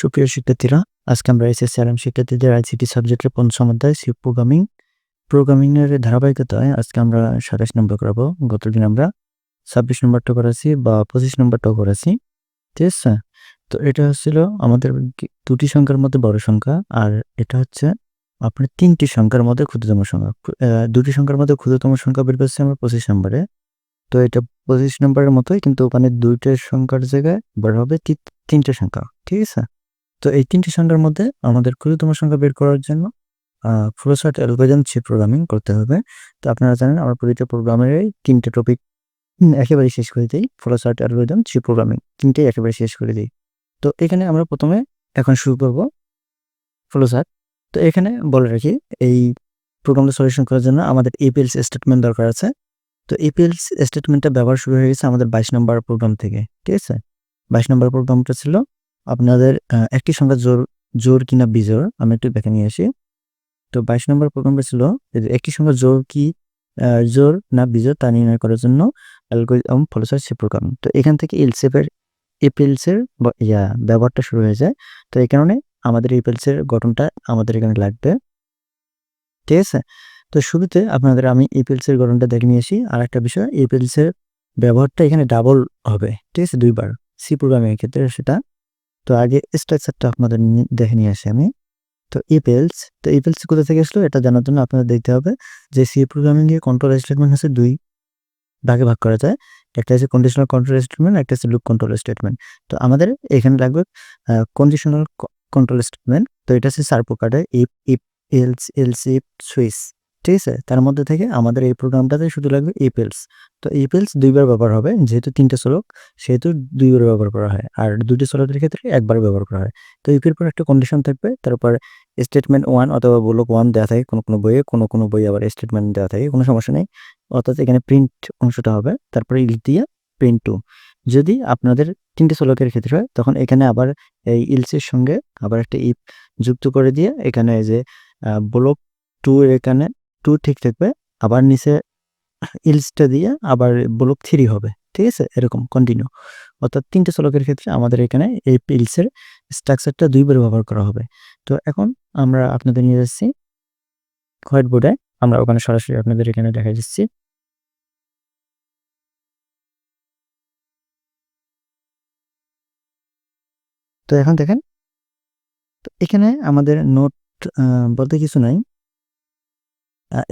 সুপ্রিয় শিক্ষার্থীরা, আজকে আমরা এসএসসি আরাম শিক্ষার্থীদের আইসিটি সাবজেক্টের পঞ্চম অধ্যায় সি প্রোগ্রামিং প্রোগ্রামিংয়ের ধারাবাহিকতায় আজকে আমরা সাতাশ নম্বর করাবো। গতদিন আমরা ছাব্বিশ নম্বরটা করেছি বা পঁচিশ নম্বরটাও করেছি। ঠিক আছে? তো এটা হচ্ছিল আমাদের দুটি সংখ্যার মধ্যে বড় সংখ্যা আর এটা হচ্ছে আপনার তিনটি সংখ্যার মধ্যে ক্ষুদ্রতম সংখ্যা। দুটি সংখ্যার মধ্যে ক্ষুদ্রতম সংখ্যা বের করছি আমরা পঁচিশ নম্বরে। তো এটা পঁচিশ নম্বরের মতোই কিন্তু ওখানে দুইটা সংখ্যার জায়গায় বড় হবে তিনটে সংখ্যা। ঠিক আছে? তো এই তিনটি সংখ্যার মধ্যে আমাদের ক্ষুদ্রতম সংখ্যা বের করার জন্য ফ্লোসার্ট অ্যালগোরিদম সি প্রোগ্রামিং করতে হবে। তো আপনারা জানেন আমরা প্রতিটা প্রোগ্রামেরই তিনটে টপিক একেবারে শেষ করে দিই ফ্লোসার্ট অ্যালগোরিদম সি প্রোগ্রামিং তিনটেই একেবারে শেষ করে দিই। তো এখানে আমরা প্রথমে এখন শুরু করব ফ্লোসার্ট তো এখানে বলে রাখি, এই প্রোগ্রামটা সলিউশন করার জন্য আমাদের এপিএলস স্টেটমেন্ট দরকার আছে। তো এপিএলস স্টেটমেন্টটা ব্যবহার শুরু হয়ে গেছে আমাদের বাইশ নম্বর প্রোগ্রাম থেকে, ঠিক আছে? বাইশ নম্বর প্রোগ্রামটা ছিল আপনাদের একটি সংখ্যা জোর জোর কিনা বিজোর আমি একটু দেখে নিয়ে আসি। তো বাইশ নম্বর প্রোগ্রামটা ছিল একটি সংখ্যা জোর কি জোর না বিজোর তা নির্ণয় করার জন্য অ্যালগোরিদম ফলোসার সে প্রোগ্রাম। তো এখান থেকে এলসেপের এপিএলসের ইয়া, ব্যবহারটা শুরু হয়ে যায়। তো এই কারণে আমাদের এপিএলসের গঠনটা আমাদের এখানে লাগবে। ঠিক আছে? তো শুরুতে আপনাদের আমি এপিএলস গঠনটা দেখে নিয়ে আসি। আর একটা বিষয় এপিএলস ব্যবহারটা এখানে ডাবল হবে। ঠিক আছে? দুইবার। সি প্রোগ্রামের ক্ষেত্রে সেটা তো আগে স্ট্রাকচারটা আপনাদের দেখে নিয়ে আসি আমি। তো ইপেলস তো ইপেলস কোথা থেকে আসলো? এটা জানার জন্য আপনাদের দেখতে হবে যে সি প্রোগ্রামিং এর কন্ট্রোল স্টেটমেন্ট হচ্ছে দুই ভাগে ভাগ করা যায়। একটা হচ্ছে কন্ডিশনাল কন্ট্রোল স্টেটমেন্ট একটা হচ্ছে লুপ কন্ট্রোল স্টেটমেন্ট তো আমাদের এখানে লাগবে কন্ডিশনাল কন্ট্রোল স্টেটমেন্ট তো এটা হচ্ছে সার্পো কার্ডে if if else else if switch ঠিক আছে? তার মধ্যে থেকে আমাদের এই প্রোগ্রামটাতে শুধু লাগবে ইপেলস তো ইপেলস দুইবার ব্যবহার হবে, যেহেতু তিনটে শ্লোক, সেহেতু দুইবার ব্যবহার করা হয়, আর দুটি শ্লোকের ক্ষেত্রে একবার ব্যবহার করা হয়। তো ইপের পর একটা কন্ডিশন থাকবে, তারপর স্টেটমেন্ট ওয়ান অথবা ব্লক ওয়ান দেওয়া থাকে কোনো কোনো বইয়ে, কোনো কোনো বই আবার স্টেটমেন্ট দেওয়া থাকে, কোনো সমস্যা নেই। অর্থাৎ এখানে প্রিন্ট অংশটা হবে, তারপরে ইল দিয়ে প্রিন্ট টু যদি আপনাদের তিনটে শ্লোকের ক্ষেত্রে হয়, তখন এখানে আবার এই ইলসের সঙ্গে আবার একটা ইপ যুক্ত করে দিয়ে এখানে যে ব্লক টু এখানে টু ঠিক থাকবে, আবার নিচে ইলসটা দিয়ে আবার ব্লক থ্রি হবে, ঠিক আছে? এরকম কন্টিনিউ অর্থাৎ তিনটে চলকের ক্ষেত্রে আমাদের এখানে এই ইলসের স্ট্রাকচারটা দুইবার ব্যবহার করা হবে। তো এখন আমরা আপনাদের নিয়ে যাচ্ছি হোয়াইট বোর্ডে আমরা ওখানে সরাসরি আপনাদের এখানে দেখা যাচ্ছি তো এখন দেখেন, তো এখানে আমাদের নোট বলতে কিছু নাই।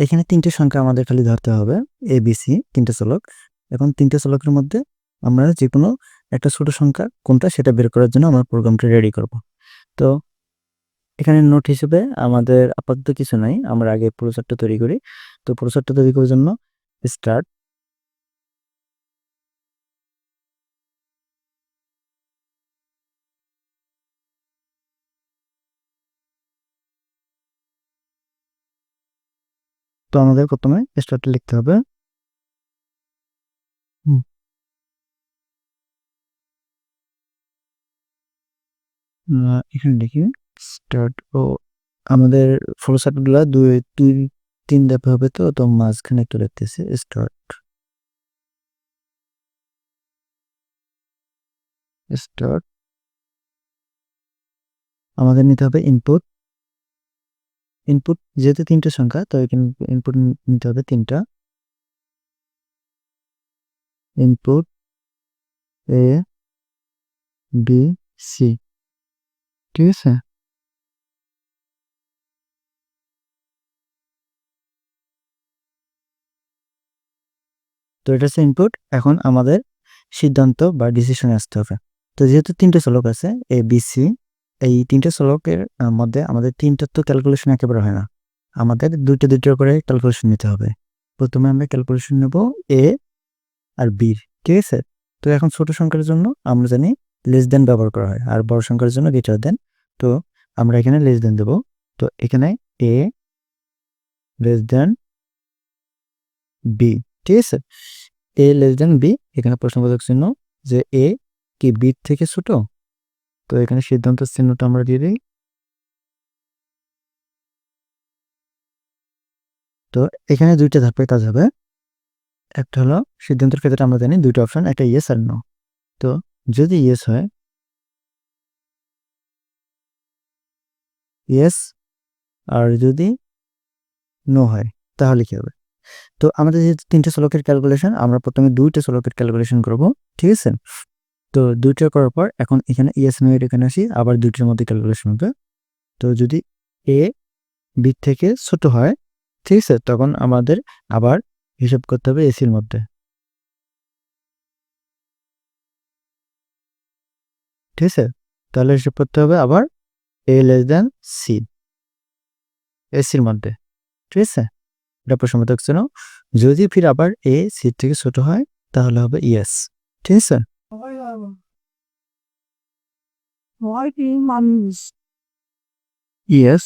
এখানে তিনটে সংখ্যা আমাদের খালি ধরতে হবে এ বি সি তিনটে চলক। এখন তিনটে চলকের মধ্যে আমরা যে কোনো একটা ছোট সংখ্যা কোনটা সেটা বের করার জন্য আমরা প্রোগ্রামটা রেডি করব। তো এখানে নোট হিসেবে আমাদের আপাতত কিছু নাই, আমরা আগে প্রচারটা তৈরি করি। তো প্রচারটা তৈরি করার জন্য স্টার্ট আমাদের প্রথমে স্টার্টটা লিখতে হবে। এখানে লিখি স্টার্ট ও আমাদের ফ্লোচার্টগুলো দুই দুই তিন ধাপে হবে তো তো মাঝখানে একটু লিখতেছি স্টার্ট স্টার্ট আমাদের নিতে হবে ইনপুট ইনপুট যেহেতু তিনটে সংখ্যা, তো ইনপুট নিতে হবে তিনটা। ইনপুট এ বি সি ঠিক আছে? তো এটা হচ্ছে ইনপুট এখন আমাদের সিদ্ধান্ত বা ডিসিশনে আসতে হবে। তো যেহেতু তিনটে শ্লোক আছে এ বি সি এই তিনটে শ্লোকের মধ্যে আমাদের তিনটার তো ক্যালকুলেশন একেবারে হয় না। আমাদের দুইটা দুইটা করে ক্যালকুলেশন নিতে হবে। প্রথমে আমরা ক্যালকুলেশন নেব এ আর বির ঠিক আছে? তো এখন ছোট সংখ্যার জন্য আমরা জানি লেস দেন ব্যবহার করা হয়, আর বড় সংখ্যার জন্য গ্রেটার দেন তো আমরা এখানে লেস দেন দেব। তো এখানে এ লেস দেন বি ঠিক আছে? এ লেস দেন বি এখানে প্রশ্নবোধক চিহ্ন যে এ কি বি থেকে ছোট? তো এখানে সিদ্ধান্ত চিহ্নটা আমরা দিয়ে দিই। তো এখানে দুইটা ধাপে কাজ হবে। একটা হলো সিদ্ধান্তের ক্ষেত্রে আমরা জানি দুইটা অপশন একটা ইয়েস আর নো তো যদি ইয়েস হয় ইয়েস আর যদি নো হয়, তাহলে কি হবে? তো আমাদের যে তিনটে শ্লোকের ক্যালকুলেশন আমরা প্রথমে দুইটা শ্লোকের ক্যালকুলেশন করব, ঠিক আছে? তো দুইটা করার পর এখন এখানে ইয়েস নো এর এখানে আসি, আবার দুইটার মধ্যে ক্যালকুলেশন হবে। তো যদি এ বি থেকে ছোট হয়, ঠিক আছে, তখন আমাদের আবার হিসাব করতে হবে এসির মধ্যে। ঠিক আছে? তাহলে হিসাব করতে হবে আবার এ লেস দেন সি এসির মধ্যে। ঠিক আছে? এটা প্রসঙ্গ যদি ফির আবার এ সির থেকে ছোট হয়, তাহলে হবে ইয়েস ঠিক আছে? ইয়েস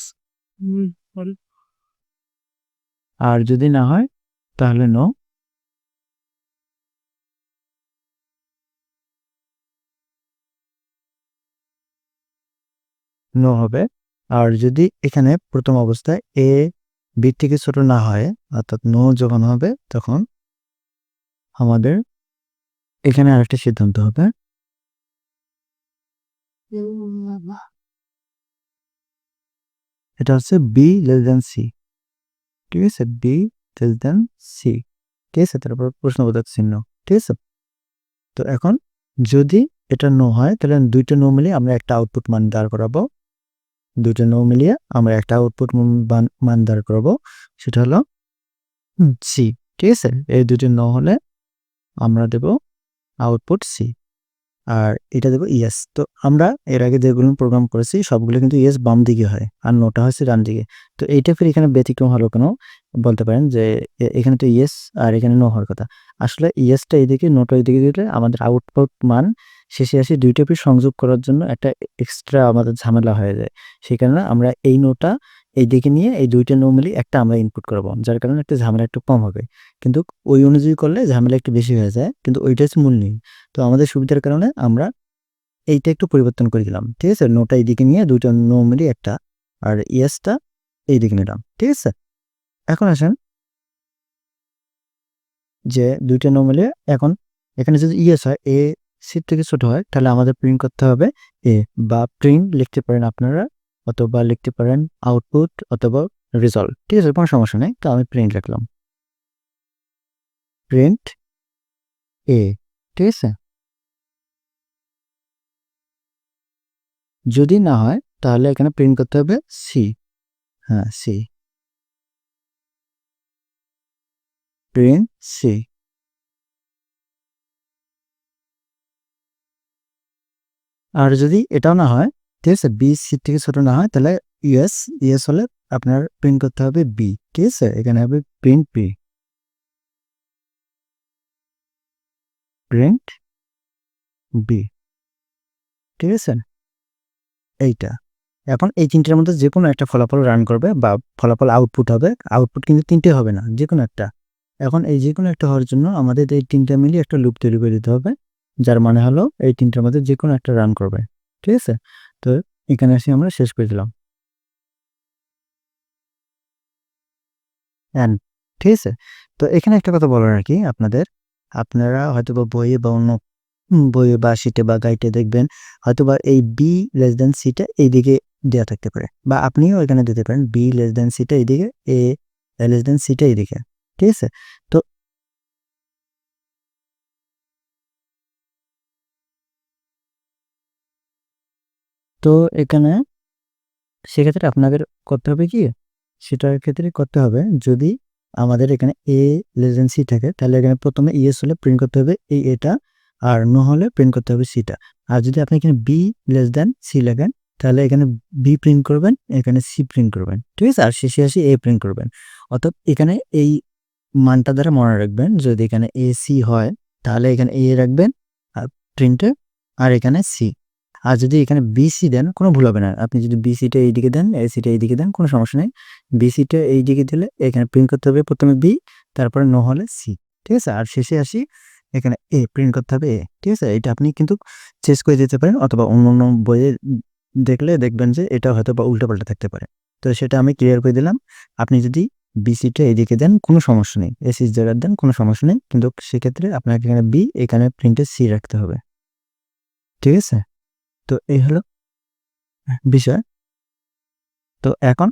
আর যদি না হয় তাহলে নো নো হবে। আর যদি এখানে প্রথম অবস্থায় এ বি থেকে ছোট না হয় অর্থাৎ নো যখন হবে তখন আমাদের এখানে আরেকটা সিদ্ধান্ত হবে। এটা হচ্ছে বি লেস দেন সি ঠিক আছে? বি লেস দেন সি ঠিক আছে? তারপর প্রশ্নবোধক চিহ্ন। ঠিক আছে? তো এখন যদি এটা নো হয়, তাহলে দুইটা নো মিলিয়ে আমরা একটা আউটপুট মান দাঁড় করাবো। দুইটা নো মিলিয়ে আমরা একটা আউটপুট মান দাঁড় করাবো। সেটা হলো সি ঠিক আছে? এই দুটি নো হলে আমরা দেব আউটপুট সি আর এটা দেবো ইয়েস তো আমরা এর আগে যেগুলো প্রোগ্রাম করেছি, সবগুলো কিন্তু ইয়েস বাম দিকে হয়, আর নোটা হচ্ছে ডান দিকে তো এইটা ফির এখানে ব্যতিক্রম হলো কেন? বলতে পারেন যে এখানে তো ইয়েস আর এখানে নো হওয়ার কথা। আসলে ইয়েসটা এইদিকে নোটা এইদিকে দিলে আমাদের আউটপুট মান শেষে আসে দুইটা ফির সংযোগ করার জন্য একটা এক্সট্রা আমাদের ঝামেলা হয়ে যায়। সেই কারণে আমরা এই নোটা এই দিকে নিয়ে এই দুইটা নো মিলিয়ে একটা আমরা ইনপুট করব, যার কারণে একটা ঝামেলা একটু কম হবে। কিন্তু ওই অনুযায়ী করলে ঝামেলা একটু বেশি হয়ে যায়, কিন্তু ওইটা হচ্ছে মূল নেই তো আমাদের সুবিধার কারণে আমরা এইটা একটু পরিবর্তন করে দিলাম, ঠিক আছে? নোটা এইদিকে নিয়ে দুইটা নো মিলিয়ে একটা, আর ইয়েসটা এইদিকে নিলাম, ঠিক আছে? এখন আসেন যে দুইটা নো মিলিয়ে এখন এখানে যদি ইয়েস হয়, এ সিট থেকে ছোট হয়, তাহলে আমাদের প্রিন্ট করতে হবে এ বা প্রিন্ট লিখতে পারেন আপনারা অথবা লিখতে পারেন আউটপুট অথবা রেজাল্ট ঠিক আছে, কোনো সমস্যা নেই, তো আমি প্রিন্ট লিখলাম প্রিন্ট এ, ঠিক আছে? যদি না হয়, তাহলে এখানে প্রিন্ট করতে হবে সি হ্যাঁ সি প্রিন্ট সি আর যদি এটাও না হয়, ঠিক আছে বি সি থেকে ছোট না হয়, তাহলে ইউএস ইউএস হলে আপনার প্রিন্ট করতে হবে বি ঠিক আছে? এখানে হবে প্রিন্ট বি প্রিন্ট বি ঠিক আছে? এইটা। এখন এই তিনটের মধ্যে যে কোনো একটা ফলাফল রান করবে বা ফলাফল আউটপুট হবে আউটপুট কিন্তু তিনটে হবে না যে কোনো একটা। এখন এই যে কোনো একটা হওয়ার জন্য আমাদের এই তিনটা মিলিয়ে একটা লুপ তৈরি করে দিতে হবে, যার মানে হলো এই তিনটার মধ্যে যে কোনো একটা রান করবে, ঠিক আছে? তো এখানে এসে আমরা, শেষ করে দিলাম। অ্যান্ড ঠিক আছে? তো এখানে একটা কথা বলার আর কি আপনাদের। আপনারা হয়তো বা বইয়ে বা অন্য বইয়ে বা সিটে বা গাইটে দেখবেন হয়তো বা এই বি লেস দেন সিটা এইদিকে দেওয়া থাকতে পারে, বা আপনিও এখানে দিতে পারেন বি লেস দেন সিটা এইদিকে এ লেস দেন সিটা এইদিকে। ঠিক আছে? তো তো এখানে সেক্ষেত্রে আপনাদের করতে হবে কি? সেটার ক্ষেত্রে করতে হবে যদি আমাদের এখানে এ লেজেন্সি থাকে, তাহলে এখানে প্রথমে ইএস হলে প্রিন্ট করতে হবে এই এটা আর নো হলে প্রিন্ট করতে হবে সিটা আর যদি আপনি এখানে বি লেস দেন সি লেখেন, তাহলে এখানে বি প্রিন্ট করবেন, এখানে সি প্রিন্ট করবেন। ঠিক আছে? আর শেষে আসি এ প্রিন্ট করবেন। অর্থাৎ এখানে এই মানটা দ্বারা মনে রাখবেন, যদি এখানে এ সি হয়, তাহলে এখানে এ রাখবেন, আর প্রিন্টে আর এখানে সি আর যদি এখানে বিসি দেন, কোনো ভুল হবে না। আপনি যদি বিসিটা এইদিকে দেন এসিটা এইদিকে দেন, কোনো সমস্যা নেই। বিসিটা এইদিকে দিলে এখানে প্রিন্ট করতে হবে প্রথমে বি তারপরে নো হলে সি ঠিক আছে? আর শেষে আসি, এখানে এ প্রিন্ট করতে হবে এ ঠিক আছে? এটা আপনি কিন্তু চেস করে দিতে পারেন, অথবা অন্য অন্য বইয়ে দেখলে দেখবেন যে এটা হয়তো বা উল্টোপাল্টা থাকতে পারে। তো সেটা আমি ক্লিয়ার করে দিলাম। আপনি যদি বিসিটা এদিকে দেন, কোনো সমস্যা নেই। এসি জায়গায় দেন, কোনো সমস্যা নেই। কিন্তু সেক্ষেত্রে আপনাকে এখানে বি এখানে প্রিন্টে সি রাখতে হবে। ঠিক আছে? তো এই হলো বিষয়। তো এখন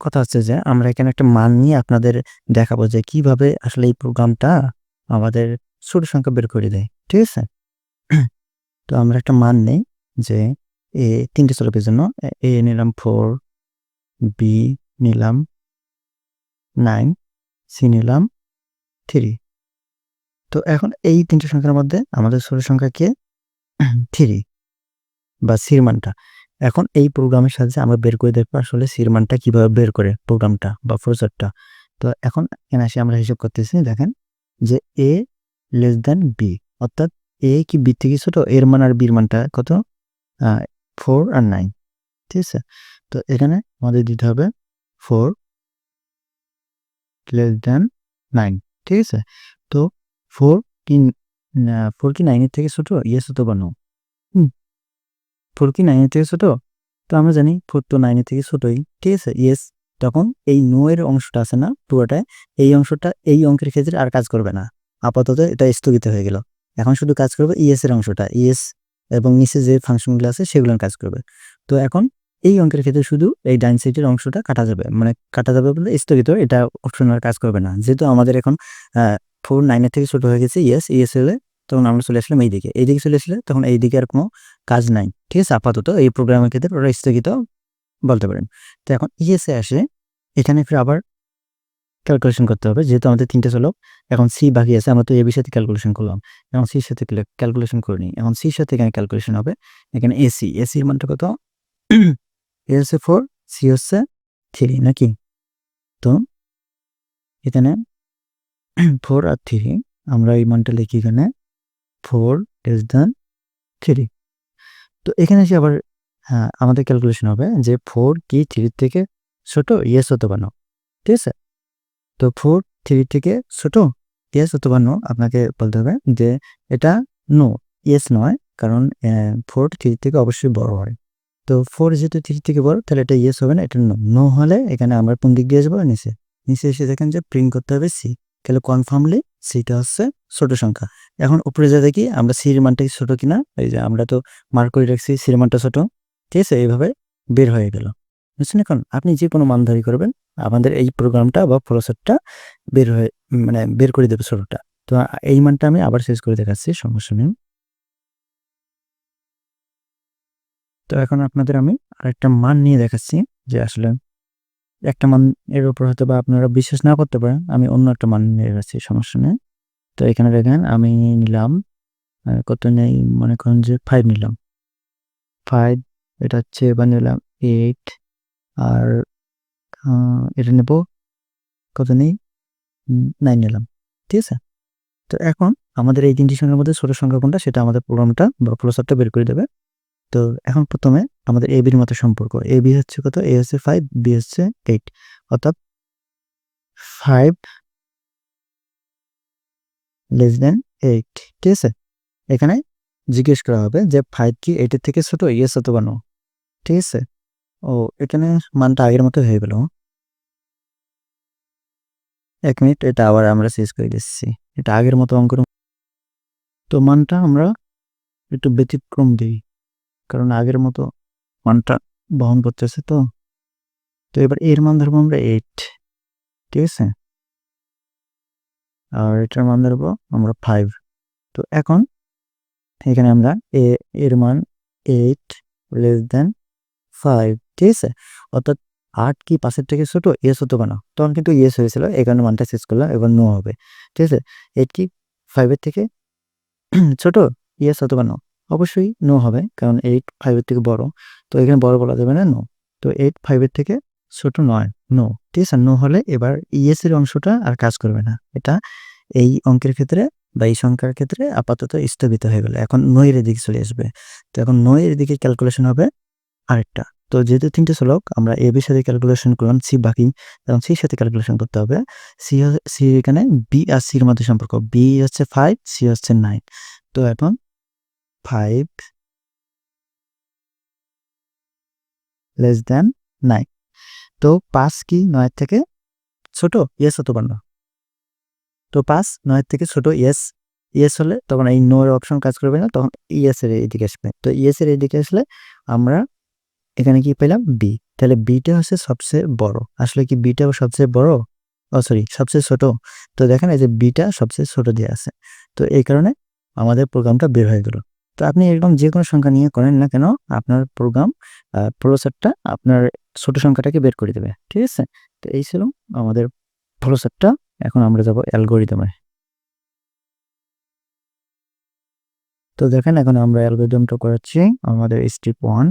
কথা হচ্ছে যে, আমরা এখানে একটা মান নিয়ে আপনাদের দেখাবো যে কীভাবে আসলে এই প্রোগ্রামটা আমাদের ছোট সংখ্যা বের করে দেয়। ঠিক আছে? তো আমরা একটা মান নেই যে এ তিনটে চলকের জন্য। এ নিলাম ফোর বি নিলাম নাইন, সি নিলাম থ্রি। তো এখন এই তিনটে সংখ্যার মধ্যে আমাদের ছোট সংখ্যা কে? থ্রি বা সির মানটা। এখন এই প্রোগ্রামের সাহায্যে আমরা বের করে দেখব আসলে সির মানটা কীভাবে বের করে প্রোগ্রামটা বা প্রসেসরটা। তো এখন এখানে আসি, আমরা হিসাব করতেছি, দেখেন যে এ লেস দেন বি, অর্থাৎ এ কি বি থেকে ছোট, এর মান আর বির মানটা কত? ফোর আর নাইন, ঠিক আছে? তো এখানে আমাদের দিতে হবে ফোর লেস দেন নাইন ঠিক আছে? তো ফোর কি ফোর কি নাইনের থেকে ছোট? ইয়েস হতো বা নো ফোর কি নাইনের থেকে ছোট? তো আমরা জানি ফোর তো নাইনের থেকে ছোটই, ঠিক আছে? ইয়েস তখন এই নো এর অংশটা আছে না, পুরোটায়, এই অংশটা এই অঙ্কের ক্ষেত্রে আর কাজ করবে না। আপাতত এটা স্থগিত হয়ে গেল। এখন শুধু কাজ করবে ইএস এর অংশটা ইএস এবং নিচে যে ফাংশনগুলো আছে সেগুলো কাজ করবে। তো এখন এই অঙ্কের ক্ষেত্রে শুধু এই ডাইন সাইডের অংশটা কাটা যাবে। মানে কাটা যাবে বলে স্থগিত, এটা অপশনাল কাজ করবে না। যেহেতু আমাদের এখন ফোর নাইনের থেকে ছোট হয়ে গেছে ইয়েস ইএস হলে তখন আমরা চলে আসলাম এই দিকে এই দিকে চলে আসলে তখন এই দিকে আর কোনো কাজ নাই। ঠিক আছে? আপাতত এই প্রোগ্রামের ক্ষেত্রে ওরা স্থগিত বলতে পারেন। তো এখন ইএসএ আসে, এখানে ফির আবার ক্যালকুলেশন করতে হবে। যেহেতু আমাদের তিনটে চলক, এখন সি বাকি আছে, আমরা তো এ সাথে ক্যালকুলেশন করলাম। এখন সির সাথে ক্যালকুলেশন করে নিই এখন সির সাথে এখানে ক্যালকুলেশন হবে। এখানে এসি এসির মানটা কত? এ হচ্ছে ফোর সি হচ্ছে থ্রি নাকি তো এখানে ফোর আর থ্রি আমরা এই মানটা লিখি এখানে। ফোর লেস দেন থ্রি তো এখানে এসে আবার হ্যাঁ আমাদের ক্যালকুলেশন হবে যে ফোর কি থ্রির থেকে ছোট? ইয়েস অথবা নো ঠিক আছে? তো ফোর থ্রি থেকে ছোট? ইয়েস অথবা নো আপনাকে বলতে হবে যে এটা নো ইয়েস নয়, কারণ ফোর থ্রি থেকে অবশ্যই বড় হয়। তো ফোর যেহেতু থ্রি থেকে বড়, তাহলে এটা ইয়েস হবে না, এটা নো নো হলে এখানে আমরা কোন দিক দিয়ে যাব নিচে। নিচে এসে দেখেন যে প্রিন্ট করতে হবে সি তাহলে কনফার্মলি সিটা হচ্ছে ছোট সংখ্যা। এখন উপরে যা দেখি, আমরা সির মানটা কি ছোট কিনা? এই যে আমরা তো মার্ক করে রাখছি সির মানটা ছোট। ঠিক আছে, এইভাবে বের হয়ে গেল। বুঝছেন এখন? আপনি যে কোনো মান ধারি করবেন, আমাদের এই প্রোগ্রামটা বা প্রসেসরটা বের হয়ে মানে বের করে দেবে ছোটটা তো এই মানটা আমি আবার শেষ করে দেখাচ্ছি, সমস্যা নেই। তো এখন আপনাদের আমি আরেকটা মান নিয়ে দেখাচ্ছি, যে আসলে একটা মান এর উপর হয়তো বা আপনারা বিশ্বাস না করতে পারেন, আমি অন্য একটা মান নিয়ে দেখাচ্ছি, সমস্যা নেই। তো এখানে দেখেন, আমি নিলাম কত নেই, মনে করেন যে ফাইভ নিলাম। ফাইভ এটা হচ্ছে এবার নিলাম এইট আর এটা নেব কত নেই? নাইন নিলাম, ঠিক আছে? তো এখন আমাদের এই তিনটি সংখ্যার মধ্যে ছোট সংখ্যা কোনটা, সেটা আমাদের প্রোগ্রামটা বা প্রসারটা বের করে দেবে। তো এখন প্রথমে আমাদের এ বির মতো সম্পর্ক। এ বি হচ্ছে কত? এ হচ্ছে ফাইভ বি হচ্ছে এইট অর্থাৎ ফাইভ লেস দেন এইট ঠিক আছে? এখানে জিজ্ঞেস করা হবে যে ফাইভ কি এইটের থেকে ছোট? ইয়েস অথবা নো ঠিক আছে? ও, এখানে মানটা আগের মতো হয়ে গেল। এক মিনিট, এটা আবার আমরা শেষ করে দিচ্ছি। এটা আগের মতো অঙ্ক তো মানটা আমরা একটু ব্যতিক্রম দিই। কারণ আগের মতো মানটা বহন করতেছে তো। তো এবার এর মান ধরবো আমরা এইট ঠিক আছে? আর এটার মান ধরবো আমরা ফাইভ তো এখন এখানে আমরা এ, এর মান এইট লেস দেন ফাইভ ঠিক আছে? অর্থাৎ আট কি পাশের থেকে ছোট? ইয়েস হতো কেন? তখন কিন্তু ইয়েস হয়েছিল এখানে মানটা শেষ করলাম, এবার নো হবে, ঠিক আছে? এইট কি ফাইভের থেকে ছোট? ইয়েস হতো কেন? অবশ্যই নো হবে, কারণ এইট ফাইভের থেকে বড়। তো এখানে বড় বলা যাবে না নো তো এইট ফাইভের থেকে ছোট নয় নো ঠিক আছে নো হলে এবার ইএস এর অংশটা আর কাজ করবে না। এটা এই অঙ্কের ক্ষেত্রে বা এই সংখ্যার ক্ষেত্রে আপাতত স্থগিত হয়ে গেল। এখন নয়ের দিকে চলে আসবে। তো এখন নয়ের দিকে ক্যালকুলেশন হবে আরেকটা। তো যেহেতু তিনটে চলক আমরা এ বির সাথে ক্যালকুলেশন করলাম সি বাকি। এবং সির সাথে ক্যালকুলেশন করতে হবে। সি সি এখানে বি আর সির মধ্যে সম্পর্ক। বি হচ্ছে ফাইভ সি হচ্ছে নাইন তো এখন ফাইভ লেস দেন নাইন তো পাঁচ কি নয়ের থেকে ছোট? ইয়েস অথবা না তো পাঁচ নয়ের থেকে ছোট ইয়েস ইয়েস হলে তখন এই নোর অপশন কাজ করবে না, তখন ইয়েস এর এদিকে আসবে। তো ইয়েস এর এদিকে আসলে আমরা এখানে কি পেলাম? বি তাহলে বিটা হচ্ছে সবচেয়ে বড়। আসলে কি বিটা সবচেয়ে বড়? ও সরি সবচেয়ে ছোট। তো দেখেন এই যে বিটা সবচেয়ে ছোট দিয়ে আছে। তো এই কারণে আমাদের প্রোগ্রামটা বের হয়ে গেল। তো আপনি এরকম যে কোনো সংখ্যা নিয়ে করেন না কেন, আপনার প্রোগ্রাম প্রসেসরটা আপনার ছোট সংখ্যাটাকে বের করে দেবে, ঠিক আছে? তো এই ছিল আমাদের প্রসেসরটা এখন আমরা যাব অ্যালগোরিদমে। তো দেখেন এখন আমরা অ্যালগোরিদমটা করাচ্ছি আমাদের step one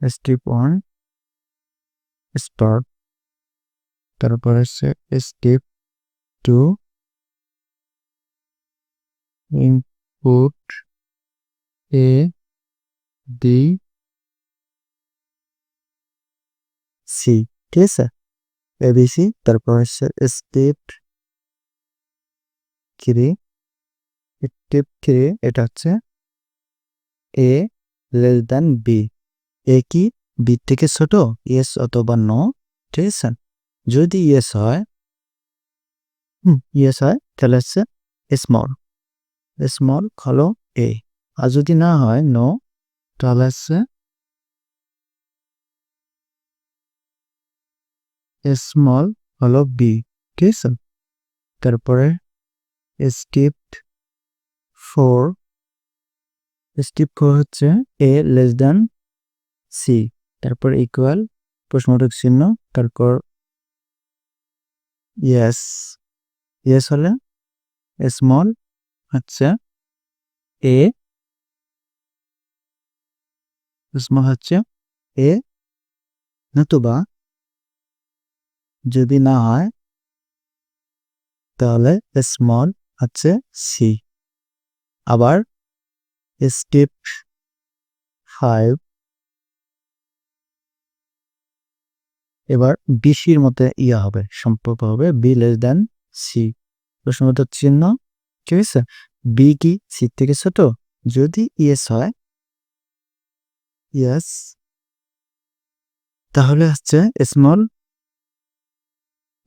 step one start তারপর হচ্ছে step two input A D C, ঠিক আছে? এবিসি তারপর হচ্ছে স্টেপ থ্রি স্টেপ থ্রি এটা হচ্ছে A less than B A কি? বি থেকে ছোট? ইয়েস অথবা নো ঠিক আছে? যদি ইয়েস হয়, হুম ইয়েস হয়, তাহলে হচ্ছে স্মল স্মল হলো এ আর যদি না হয় নো তাহলে হচ্ছে স্মল হলো বি ঠিক আছে? তারপরে স্টেপ ফোর স্টেপ ফোর হচ্ছে এ লেস দেন সি তারপর ইকুয়াল প্রশ্নবোধক চিহ্ন, তারপর ইয়েস ইয়েস হলে স্মল হচ্ছে এ স্মল হচ্ছে এ নতুবা যদি না হয় তাহলে স্মল হচ্ছে সি আবার স্টেপ ফাইভ এবার বিসির মধ্যে ইয়া হবে, সম্পর্ক হবে বি লেস দেন সি প্রশ্নবোধক চিহ্ন ঠিক আছে বি কি? সি থেকে ছোট? যদি ইয়েস হয়? ইয়েস তাহলে হচ্ছে স্মল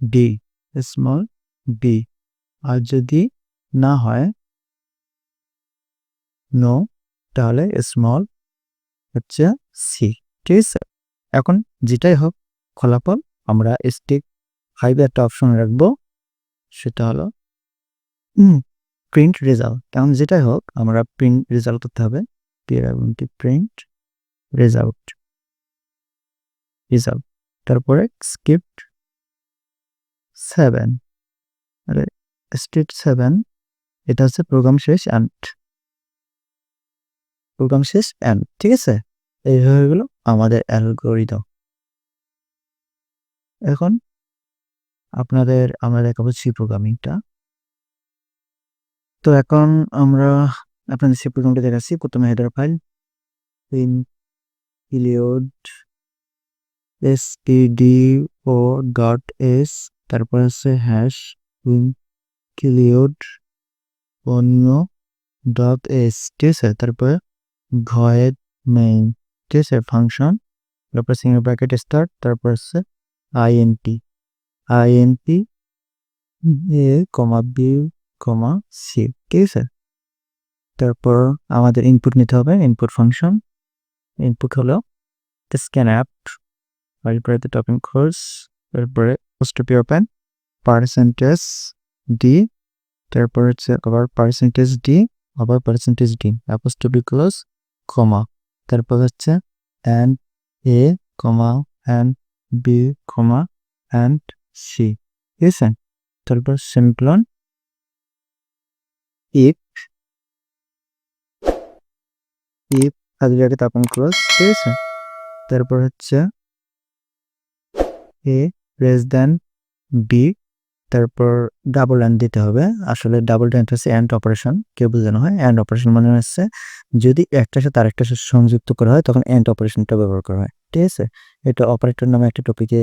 বি স্মল বি আর যদি না হয়? নো তাহলে স্মল হচ্ছে সি ঠিক আছে? এখন যেটাই হোক, ফলাফল আমরা স্টিক ফাইভে একটা অপশন রাখব, সেটা হলো প্রিন্ট রেজাল্ট কারণ যেটাই হোক, আমরা প্রিন্ট রেজাল্ট করতে হবে। টি প্রিন্ট রেজাল্ট রেজাল্ট তারপরে স্ক্রিপ্ট সেভেন আরে স্টেট সেভেন এটা হচ্ছে প্রোগ্রাম শেষ অ্যান্ড প্রোগ্রাম শেষ অ্যান্ড ঠিক আছে? এই হয়ে গেল আমাদের অ্যালগোরিদম এখন আপনাদের, আমরা দেখাবো সি প্রোগ্রামিংটা তো এখন আমরা আপনাদের সি প্রোগ্রামটা দেখাচ্ছি। প্রথমে header file in include S D O dot S তারপর আছে হ্যাশ উইন কিলিওড অন্য ডট এস ঠিক আছে? তারপরে ভয়েড মেইন ঠিক আছে? ফাংশন তারপর সিঙ্গল ব্র্যাকেট স্টার্ট তারপর হচ্ছে int int A comma B comma C ঠিক আছে? তারপর আমাদের ইনপুট নিতে হবে ইনপুট ফাংশন ইনপুট হলো স্ক্যান অ্যাপ তারপরে টপিং কোর্স তারপরে পোস্টপি ওপেন পার্সেন্টেজ ডি তারপর হচ্ছে আবার পার্সেন্টেজ ডি আবার percentage D apostrophe close comma. তারপর হচ্ছে and A comma and B comma and C ঠিক আছে? তারপর সিম্পলন ইফ ইফ হাজার জায়গায় তাপন ক্লোজ ঠিক আছে? তারপর হচ্ছে এ লেস দেন বি তারপর ডাবল অ্যান্ড দিতে হবে। আসলে ডাবল অ্যান্ড হচ্ছে অ্যান্ড অপারেশন কেউ বোঝানো হয়। অ্যান্ড অপারেশন মানে হচ্ছে যদি একটার সাথে আরেকটার সাথে সংযুক্ত করা হয়, তখন অ্যান্ড অপারেশনটা ব্যবহার করা হয়। ঠিক আছে? এটা অপারেটর নামে একটা টপিকে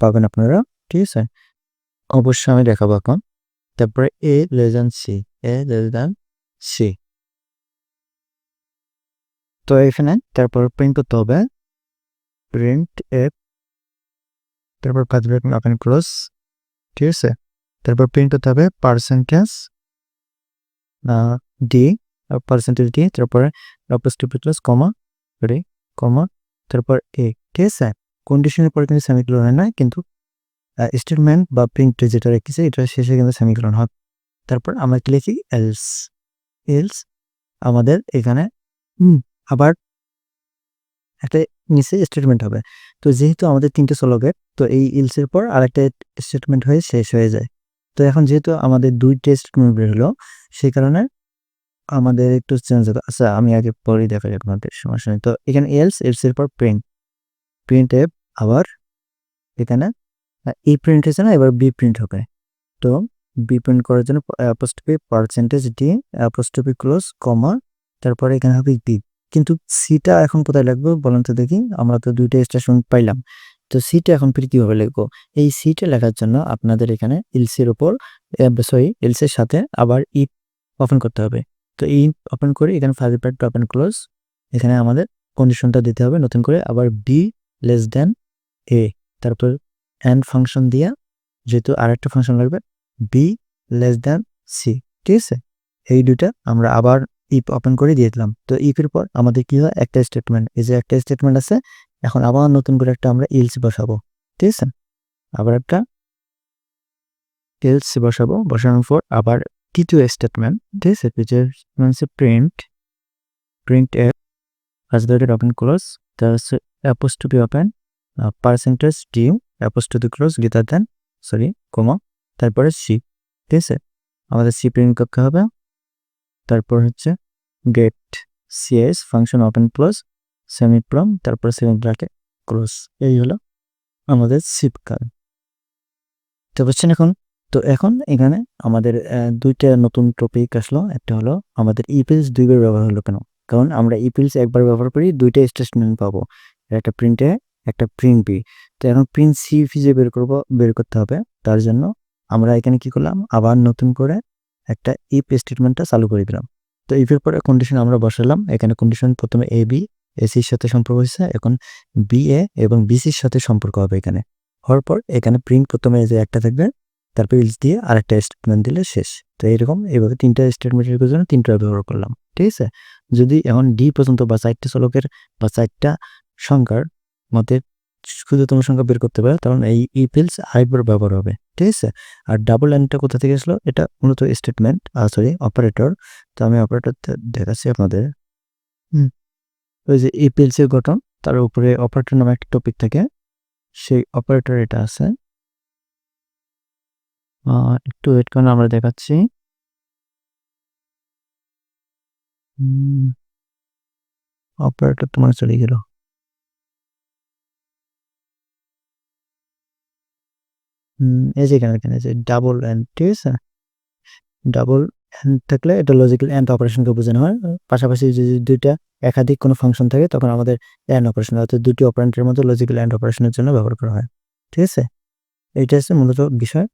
পাবেন আপনারা। ঠিক আছে? অবশ্যই আমি দেখাবো এখন। তারপরে A less C A less than. C তো এখানে তারপর প্রিন্ট করতে হবে। প্রিন্ট এফ তারপর কাজ ওপেন ক্লোজ ঠিক আছে? তারপর প্রিন্ট করতে হবে পার্সেন্টেজ ডি পার্সেন্টেজ ডি তারপরে অপোস্টিভ প্লাস কমা রে কমা তারপর এ ঠিক আছে? কন্ডিশনের পরে কিন্তু সেমিকোলন হয় না কিন্তু স্টেটমেন্ট বা প্রিন্ট যেটা রেখেছে এটা শেষে কিন্তু সেমিকোলন হয়। তারপর আমরা কি লিখি? এলস এলস আমাদের এখানে আবার একটা নিচে স্টেটমেন্ট হবে। তো যেহেতু আমাদের তিনটে চলকের তো এই ইলসের পর আরেকটা স্টেটমেন্ট হয়ে শেষ হয়ে যায়। তো এখন যেহেতু আমাদের দুইটা স্টেটমেন্ট বের হলো, সেই কারণে আমাদের একটু চেঞ্জ হতো। আচ্ছা আমি আগে পরেই দেখা যাক আপনাদের, সমস্যা নেই। তো এখানে এলস এলস এর পর প্রিন্ট প্রিন্ট এফ আবার এখানে ই প্রিন্ট হয়েছে না, এবার বি প্রিন্ট হবে। তো বি প্রিন্ট করার জন্য apostrophe percentage D apostrophe close comma তারপরে এখানে হবে বি কিন্তু সিটা এখন কোথায় লাগবে বলেন তো দেখি, আমরা তো দুইটা স্টেশন পাইলাম। তো সিটা এখন ফির কীভাবে লিখব এই সিটা লেখার জন্য আপনাদের এখানে এলসির ওপর সরি এলসির সাথে আবার ই ওপেন করতে হবে। তো ই ওপেন করে এখানে ফাইভ প্যাড ওপেন ক্লোজ এখানে আমাদের কন্ডিশনটা দিতে হবে, নতুন করে আবার বি লেস দেন এ তারপর অ্যান্ড ফাংশন দিয়া, যেহেতু আর একটা ফাংশন লাগবে বি লেস দ্যান সি ঠিক আছে? এই দুটা আমরা আবার ইপ ওপেন করে দিয়ে দিলাম। তো ইপের পর আমাদের কি হয়? একটা স্টেটমেন্ট এই যে একটা স্টেটমেন্ট আছে, এখন আবার নতুন করে একটা আমরা ইলস বসাবো, ঠিক আছে? আবার একটা ইলস বসাবো, বসানোর পর আবার তৃতীয় স্টেটমেন্ট ঠিক আছে? তৃতীয় হচ্ছে print print A first open close তার হচ্ছে apostrophe open percentage D apostrophe close greater than sorry comma তারপরে সি ঠিক আছে? আমাদের সি প্রিন্ট করতে হবে। তারপর হচ্ছে get CS function open close semicolon তারপর সেমি ব্র্যাকেট ক্লোজ এই হলো আমাদের সিপ কার্ড তো বুঝছেন এখন? তো এখন এখানে আমাদের দুইটা নতুন টপিক আসলো। একটা হলো আমাদের ইপিলস দুইবার ব্যবহার হলো কেন? কারণ আমরা ইপিলস একবার ব্যবহার করি, দুইটা স্টেটমেন্ট পাবো। একটা প্রিন্টে একটা প্রিন্ট বি তো এখন প্রিন্ট সি ফিজে বের করব, বের করতে হবে। তার জন্য আমরা এখানে কি করলাম? আবার নতুন করে একটা ইফ স্টেটমেন্টটা চালু করে দিলাম। তো ইফের পরে কন্ডিশন আমরা বসালাম। এখানে কন্ডিশন প্রথমে এ বি এসির সাথে সম্পর্ক হয়েছে। এখন বি এ এবং বিসির সাথে সম্পর্ক হবে এখানে। হওয়ার পর এখানে প্রিন্ট প্রথমে যে একটা থাকবে, তারপর ইলস দিয়ে আরেকটা স্টেটমেন্ট দিলে শেষ। তো এরকম এইভাবে তিনটা স্টেটমেন্টের জন্য তিনটা ব্যবহার করলাম। ঠিক আছে? যদি এখন ডি পর্যন্ত বা চারটা চলকের বা চারটা সংখ্যার মধ্যে ক্ষুদ্রতম সংখ্যা বের করতে পারে তখন এই ইপিলস আরেকবার ব্যবহার হবে, ঠিক আছে? আর ডাবল লাইনটা কোথা থেকে আসলো এটা মূলত স্টেটমেন্ট সরি অপারেটর তো আমি অপারেটর দেখাচ্ছি আপনাদের। হুম, ওই যে ইপিএলসির গঠন, তার উপরে অপারেটর নামে একটা টপিক থাকে, সেই অপারেটর এটা আছে। একটু ওয়েট করে আমরা দেখাচ্ছি। অপারেটর তোমার চলে গেল। এই যে এখানে এখানে যে ডাবল এন্ড ঠিক আছে? ডাবল এন্ড থাকলে এটা লজিক্যাল এন্ড অপারেশনকে বোঝানো হয়। পাশাপাশি যদি দুইটা একাধিক কোনো ফাংশন থাকে, তখন আমাদের এন্ড অপারেশন অর্থাৎ দুটি অপারেন্টের মধ্যে লজিক্যাল এন্ড অপারেশনের জন্য ব্যবহার করা হয়। ঠিক আছে? এইটা হচ্ছে মূলত বিষয়।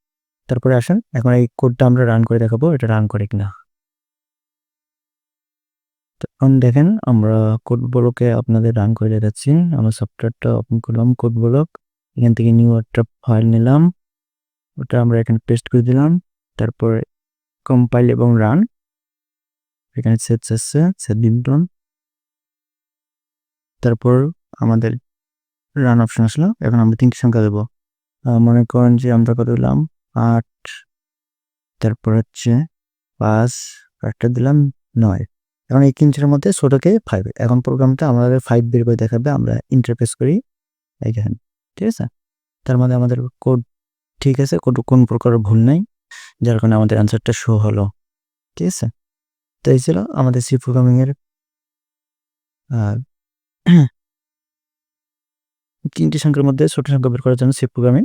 তারপরে আসেন, এখন এই কোডটা আমরা রান করে দেখাবো, এটা রান করে কিনা। এখন দেখেন, আমরা কোড ব্লকে আপনাদের রান করে দেখাচ্ছি। আমরা সফটওয়্যারটা ওপেন করলাম কোড ব্লক এখান থেকে নিউ একটা ফাইল নিলাম। ওটা আমরা এখানে পেস্ট করে দিলাম। তারপরে কম্পাইল এবং রান এখানে সেট আসছে সেট দিলাম। তারপর আমাদের রান অপশন আসলো। এখন আমরা তিনটি সংখ্যা দেবো। মনে করেন যে আমরা কত দিলাম? আট। তারপর হচ্ছে পাঁচ। একটা দিলাম নয়। এখন এই তিনটির মধ্যে ছোটোকে ফাইভ এখন প্রোগ্রামটা আমাদের ফাইভ বের করে দেখাবে। আমরা ইন্টারফেস করি। এইখানে ঠিক আছে? তার মধ্যে আমাদের কোড ঠিক আছে, কোন কোন প্রকার ভুল নাই, যার কারণে আমাদের অ্যান্সারটা শো হলো। ঠিক আছে? তো এই ছিল আমাদের সি প্রোগ্রামিংয়ের তিনটি সংখ্যার মধ্যে ছোট সংখ্যা বের করার জন্য সি প্রোগ্রামিং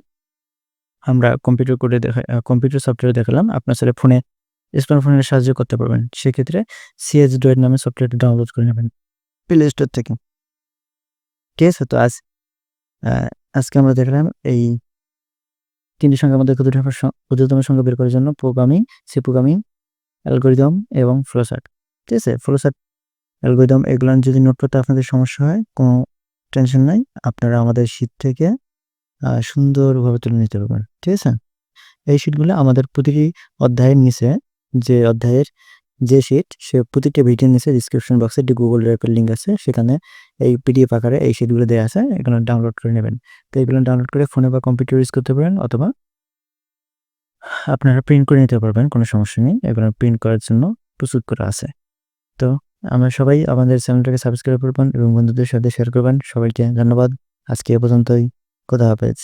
আমরা কম্পিউটার কোডে দেখা কম্পিউটার সফটওয়্যার দেখালাম, আপনার সাথে ফোনে স্মার্টফোনের সাহায্য করতে পারবেন। সেক্ষেত্রে সিএস ডয়েড নামে সফটওয়্যারটি ডাউনলোড করে নেবেন প্লে স্টোর থেকে। ঠিক আছে? তো আজ আজকে আমরা দেখলাম এই তিনটি সংখ্যার মধ্যে ক্ষুদ্রতম সংখ্যা বের করার জন্য প্রোগ্রামিং সি প্রোগ্রামিং অ্যালগোরিদম এবং ফ্লোসার্ট ঠিক আছে? ফ্লোসার্ট অ্যালগোরিদম এগুলো যদি নোট করতে আপনাদের সমস্যা হয়, কোনো টেনশন নাই, আপনারা আমাদের শীত থেকে সুন্দরভাবে তুলে নিতে পারবেন। ঠিক আছে? এই শীটগুলো আমাদের প্রতিটি অধ্যায়ের নিচে, যে অধ্যায়ের যে শিট সে প্রতিটা ভিডিওর নিচে ডিসক্রিপশন বক্সে একটি গুগল ড্রাইভের লিঙ্ক আছে। সেখানে এই পিডিএফ আকারে এই শিটগুলো দেওয়া আছে, এগুলো ডাউনলোড করে নেবেন। তো এগুলো ডাউনলোড করে ফোনে বা কম্পিউটার ইউজ করতে পারেন, অথবা আপনারা প্রিন্ট করে নিতে পারবেন, কোনো সমস্যা নেই। এগুলো প্রিন্ট করার জন্য প্রস্তুত করা আছে। তো আমরা সবাই আমাদের চ্যানেলটাকে সাবস্ক্রাইব করবেন এবং বন্ধুদের সাথে শেয়ার করবেন। সবাইকে ধন্যবাদ। আজকে এ পর্যন্তই। খোদা হাফেজ